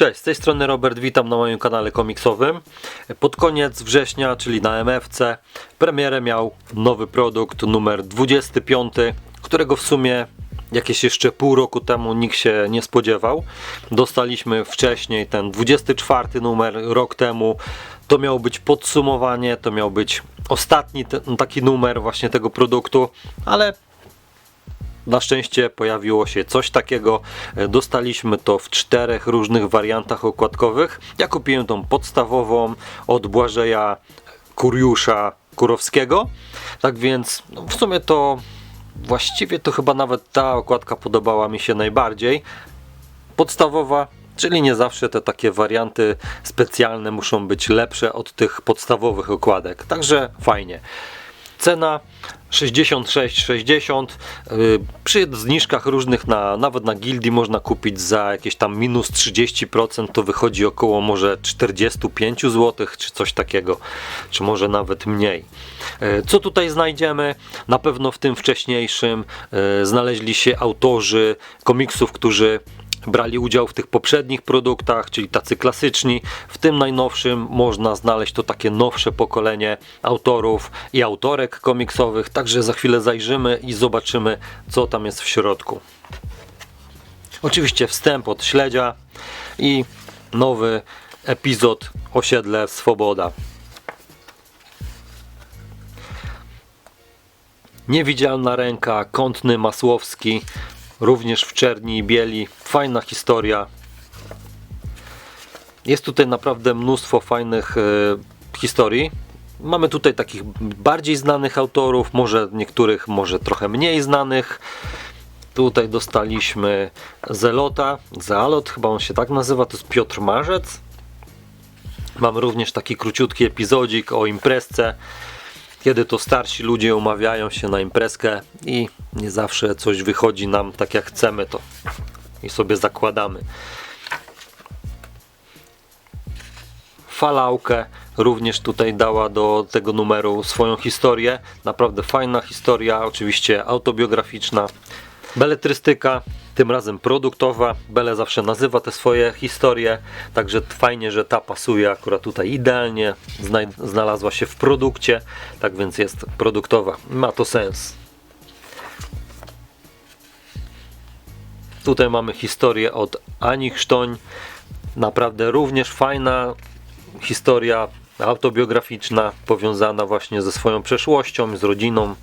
Cześć, z tej strony Robert, witam na moim kanale komiksowym. Pod koniec września, czyli na MFC, premierę miał nowy produkt numer 25, którego w sumie jakieś jeszcze pół roku temu nikt się nie spodziewał. Dostaliśmy wcześniej ten 24 numer rok temu. To miało być podsumowanie, to miał być ostatni taki numer właśnie tego produktu, ale na szczęście pojawiło się coś takiego. E, Dostaliśmy to w czterech różnych wariantach okładkowych. Ja kupiłem tą podstawową od Błażeja Kuriusza Kurowskiego. Tak więc no, w sumie to właściwie to chyba nawet ta okładka podobała mi się najbardziej. Podstawowa, czyli nie zawsze te takie warianty specjalne muszą być lepsze od tych podstawowych okładek. Także fajnie. Cena 66,60 yy, przy zniżkach różnych na, nawet na gildii można kupić za jakieś tam minus 30% to wychodzi około może 45 zł czy coś takiego czy może nawet mniej. Yy, co tutaj znajdziemy? Na pewno w tym wcześniejszym yy, znaleźli się autorzy komiksów którzy brali udział w tych poprzednich produktach, czyli tacy klasyczni. W tym najnowszym można znaleźć to takie nowsze pokolenie autorów i autorek komiksowych, także za chwilę zajrzymy i zobaczymy, co tam jest w środku. Oczywiście wstęp od śledzia i nowy epizod Osiedle Swoboda. Niewidzialna ręka, kątny Masłowski, również w czerni i bieli. Fajna historia. Jest tutaj naprawdę mnóstwo fajnych e, historii. Mamy tutaj takich bardziej znanych autorów, może niektórych, może trochę mniej znanych. Tutaj dostaliśmy Zelota, Zealot, chyba on się tak nazywa, to jest Piotr Marzec. Mam również taki króciutki epizodzik o imprezce, kiedy to starsi ludzie umawiają się na imprezkę i nie zawsze coś wychodzi nam tak jak chcemy to i sobie zakładamy. Falałkę również tutaj dała do tego numeru swoją historię. Naprawdę fajna historia, oczywiście autobiograficzna. Beletrystyka, tym razem produktowa. Bele zawsze nazywa te swoje historie, także fajnie, że ta pasuje akurat tutaj idealnie. Znalazła się w produkcie, tak więc jest produktowa. Ma to sens. Tutaj mamy historię od Ani Chrztoń. Naprawdę również fajna historia autobiograficzna, powiązana właśnie ze swoją przeszłością, z rodziną.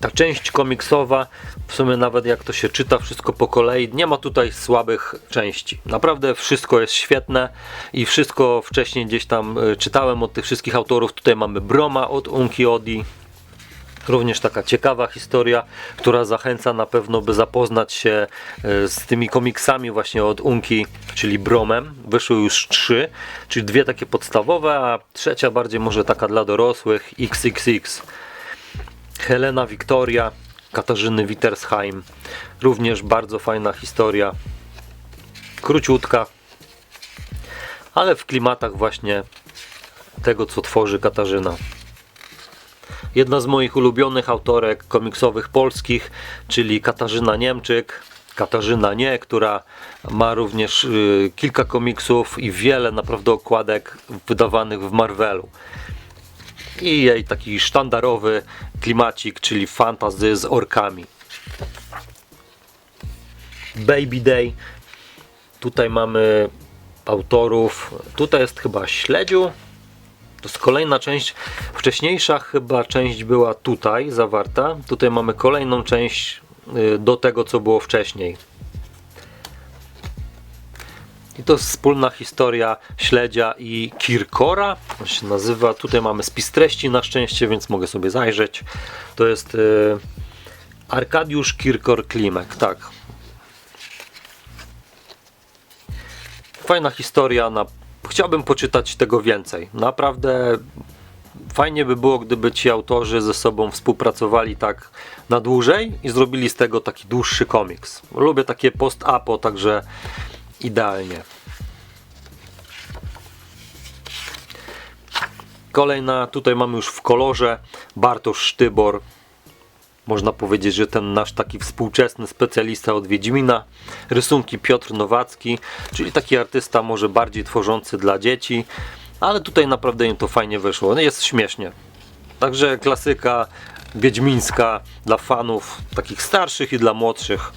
Ta część komiksowa, w sumie nawet jak to się czyta wszystko po kolei, nie ma tutaj słabych części. Naprawdę wszystko jest świetne i wszystko wcześniej gdzieś tam y, czytałem od tych wszystkich autorów. Tutaj mamy Broma od Unki Odi. Również taka ciekawa historia, która zachęca na pewno, by zapoznać się y, z tymi komiksami właśnie od Unki, czyli Bromem. Wyszły już trzy, czyli dwie takie podstawowe, a trzecia bardziej może taka dla dorosłych, XXX. Helena Wiktoria Katarzyny Wittersheim. Również bardzo fajna historia. Króciutka, ale w klimatach właśnie tego, co tworzy Katarzyna. Jedna z moich ulubionych autorek komiksowych polskich, czyli Katarzyna Niemczyk. Katarzyna Nie, która ma również y, kilka komiksów i wiele naprawdę okładek wydawanych w Marvelu i jej taki sztandarowy klimacik, czyli fantazy z orkami. Baby Day. Tutaj mamy autorów. Tutaj jest chyba Śledziu. To jest kolejna część. Wcześniejsza chyba część była tutaj zawarta. Tutaj mamy kolejną część y, do tego, co było wcześniej. I to jest wspólna historia Śledzia i Kirkora. On się nazywa, tutaj mamy spis treści na szczęście, więc mogę sobie zajrzeć. To jest y, Arkadiusz Kirkor Klimek, tak. Fajna historia, na... chciałbym poczytać tego więcej. Naprawdę fajnie by było, gdyby ci autorzy ze sobą współpracowali tak na dłużej i zrobili z tego taki dłuższy komiks. Lubię takie post-apo, także idealnie. Kolejna, tutaj mamy już w kolorze Bartosz Sztybor. można powiedzieć, że ten nasz taki współczesny specjalista od Wiedźmina. Rysunki Piotr Nowacki, czyli taki artysta może bardziej tworzący dla dzieci, ale tutaj naprawdę im to fajnie wyszło. No Jest śmiesznie. Także klasyka wiedźmińska dla fanów takich starszych i dla młodszych.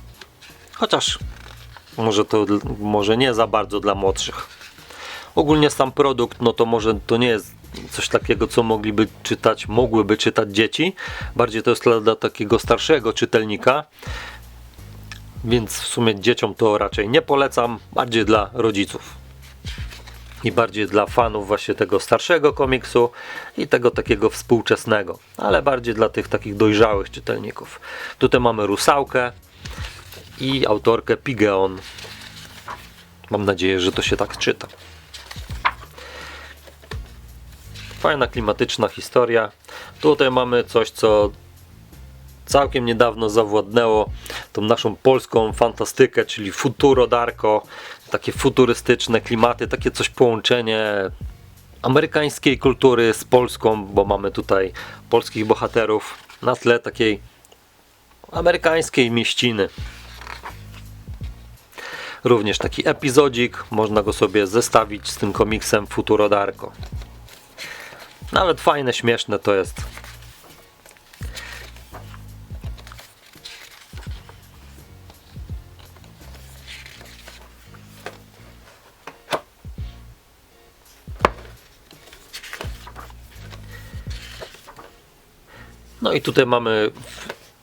Chociaż może to może nie za bardzo dla młodszych. Ogólnie sam produkt, no to może to nie jest coś takiego, co mogliby czytać, mogłyby czytać dzieci. Bardziej to jest dla, dla takiego starszego czytelnika. Więc w sumie dzieciom to raczej nie polecam, bardziej dla rodziców. I bardziej dla fanów właśnie tego starszego komiksu i tego takiego współczesnego, ale bardziej dla tych takich dojrzałych czytelników. Tutaj mamy Rusałkę i autorkę Pigeon. Mam nadzieję, że to się tak czyta. Fajna, klimatyczna historia. Tutaj mamy coś, co całkiem niedawno zawładnęło tą naszą polską fantastykę, czyli Futuro Darko, takie futurystyczne klimaty, takie coś połączenie amerykańskiej kultury z polską, bo mamy tutaj polskich bohaterów na tle takiej amerykańskiej mieściny. Również taki epizodzik, można go sobie zestawić z tym komiksem Futuro Darko. Nawet fajne, śmieszne to jest. No i tutaj mamy,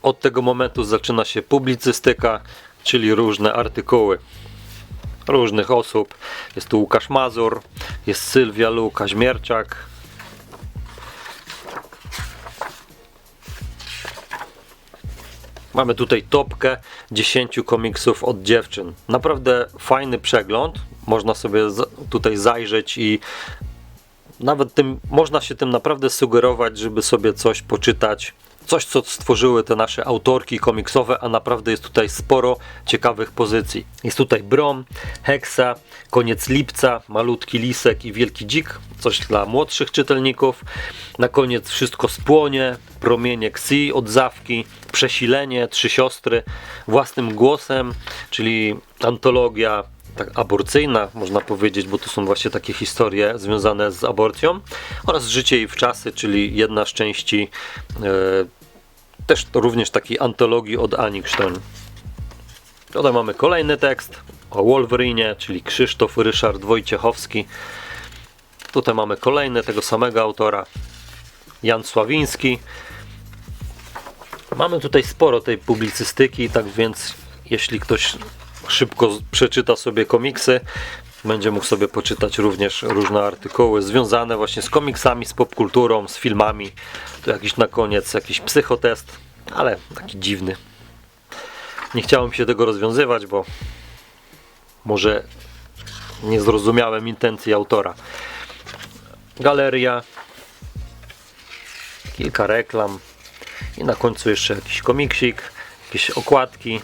od tego momentu zaczyna się publicystyka, czyli różne artykuły różnych osób. Jest tu Łukasz Mazur, jest Sylwia Lu, Kaźmierczak. Mamy tutaj topkę 10 komiksów od dziewczyn. Naprawdę fajny przegląd. Można sobie tutaj zajrzeć i nawet tym można się tym naprawdę sugerować, żeby sobie coś poczytać. Coś, co stworzyły te nasze autorki komiksowe, a naprawdę jest tutaj sporo ciekawych pozycji. Jest tutaj Brom, Heksa, Koniec Lipca, Malutki Lisek i Wielki Dzik, coś dla młodszych czytelników. Na koniec Wszystko spłonie, Promienie Xi od Zawki, Przesilenie, Trzy Siostry, Własnym Głosem, czyli antologia tak aborcyjna, można powiedzieć, bo to są właśnie takie historie związane z aborcją oraz Życie i w czasy, czyli jedna z części e, też to również takiej antologii od Anikstein. Tutaj mamy kolejny tekst o Wolverine, czyli Krzysztof Ryszard Wojciechowski. Tutaj mamy kolejny tego samego autora, Jan Sławiński. Mamy tutaj sporo tej publicystyki, tak więc jeśli ktoś szybko przeczyta sobie komiksy, będzie mógł sobie poczytać również różne artykuły związane właśnie z komiksami, z popkulturą, z filmami. Tu jakiś na koniec jakiś psychotest, ale taki dziwny. Nie chciałem się tego rozwiązywać, bo może nie zrozumiałem intencji autora. Galeria, kilka reklam i na końcu jeszcze jakiś komiksik, jakieś okładki.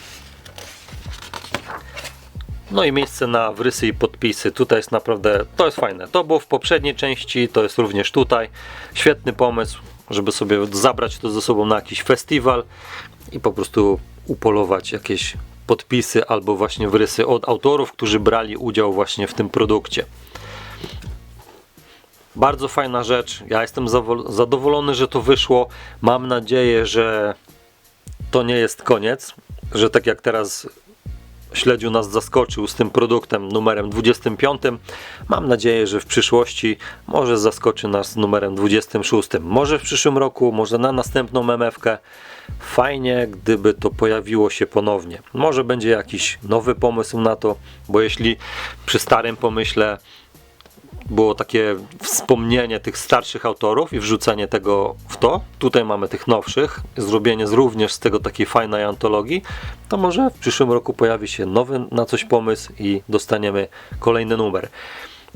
No i miejsce na wrysy i podpisy. Tutaj jest naprawdę, to jest fajne. To było w poprzedniej części, to jest również tutaj. Świetny pomysł, żeby sobie zabrać to ze sobą na jakiś festiwal i po prostu upolować jakieś podpisy albo właśnie wrysy od autorów, którzy brali udział właśnie w tym produkcie. Bardzo fajna rzecz. Ja jestem zadowolony, że to wyszło. Mam nadzieję, że to nie jest koniec, że tak jak teraz śledziu nas zaskoczył z tym produktem numerem 25. Mam nadzieję, że w przyszłości może zaskoczy nas numerem 26. Może w przyszłym roku, może na następną MMF-kę. Fajnie, gdyby to pojawiło się ponownie. Może będzie jakiś nowy pomysł na to, bo jeśli przy starym pomyśle było takie wspomnienie tych starszych autorów i wrzucenie tego w to. Tutaj mamy tych nowszych, zrobienie z również z tego takiej fajnej antologii. To może w przyszłym roku pojawi się nowy na coś pomysł i dostaniemy kolejny numer.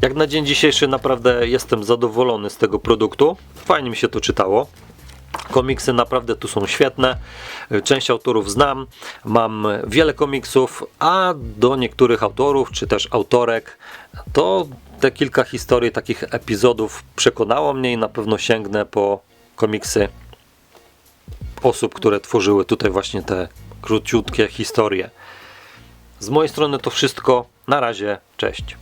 Jak na dzień dzisiejszy naprawdę jestem zadowolony z tego produktu. Fajnie mi się to czytało. Komiksy naprawdę tu są świetne. Część autorów znam. Mam wiele komiksów, a do niektórych autorów czy też autorek to te kilka historii, takich epizodów przekonało mnie i na pewno sięgnę po komiksy osób, które tworzyły tutaj właśnie te króciutkie historie. Z mojej strony to wszystko. Na razie, cześć.